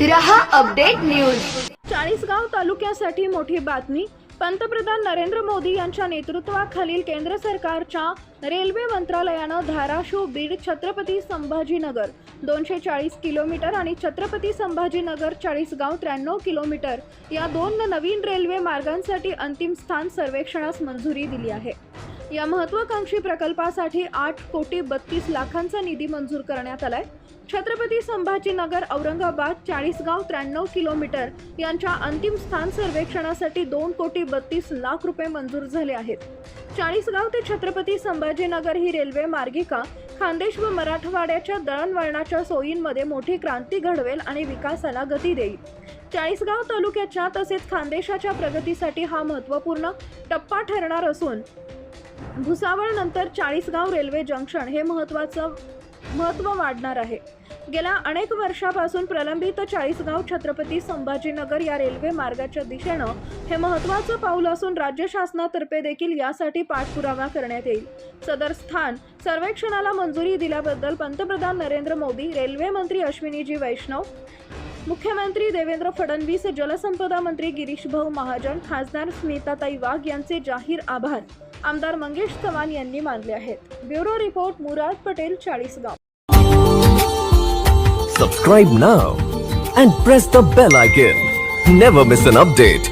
रहा update news. Chalisgaon तालुक्यासाठी मोठी बातमी. पंतप्रधान नरेंद्र मोदी यांच्या नेतृत्वाखालील केंद्र सरकारच्या रेल्वे मंत्रालयानं धाराशिव बीड छत्रपती संभाजीनगर दोनशे चाळीस किलोमीटर आणि छत्रपती संभाजीनगर चाळीसगाव त्र्याण्णव किलोमीटर या दोन नवीन रेल्वे मार्गांसाठी अंतिम स्थान सर्वेक्षणास मंजुरी दिली आहे. या महत्वाकांक्षी प्रकल्पासाठी आठ कोटी बत्तीस लाखांचा निधी मंजूर करण्यात आलाय. छत्रपती संभाजीनगर औरंगाबाद चाळीसगाव त्र्याण्णव किलोमीटर यांच्या अंतिम स्थान सर्वेक्षणासाठी दोन कोटी बत्तीस लाख रुपये मंजूर झाले आहेत. चाळीसगाव ते छत्रपती संभाजीनगर ही रेल्वे मार्गिका खानदेश व मराठवाड्याच्या दळणवळणाच्या सोयींमध्ये मोठी क्रांती घडवेल आणि विकासाला गती देईल. चाळीसगाव तालुक्याच्या तसेच खानदेशाच्या प्रगतीसाठी हा महत्त्वपूर्ण टप्पा ठरणार असून भुसावळ नंतर चाळीसगाव रेल्वे जंक्शन हे महत्त्वाचं महत्त्व वाढणार आहे. गेल्या अनेक वर्षापासून प्रलंबित चाळीसगाव छत्रपती संभाजीनगर या रेल्वे मार्गाच्या दिशेनं हे महत्त्वाचं पाऊल असून राज्य शासनातर्फे देखील यासाठी पाठपुरावा करण्यात येईल. सदर स्थान सर्वेक्षणाला मंजुरी दिल्याबद्दल पंतप्रधान नरेंद्र मोदी रेल्वे मंत्री अश्विनीजी वैष्णव मुख्यमंत्री देवेंद्र फडणवीस जलसंपदा मंत्री गिरीश भाऊ महाजन खासदार स्मिताताई वाघ यांचे जाहीर आभार. आमदार मंगेश चव्हाण यांनी मानले आहेत. Bureau report Muraj Patel Chalisgaon subscribe now and press the bell icon never miss an update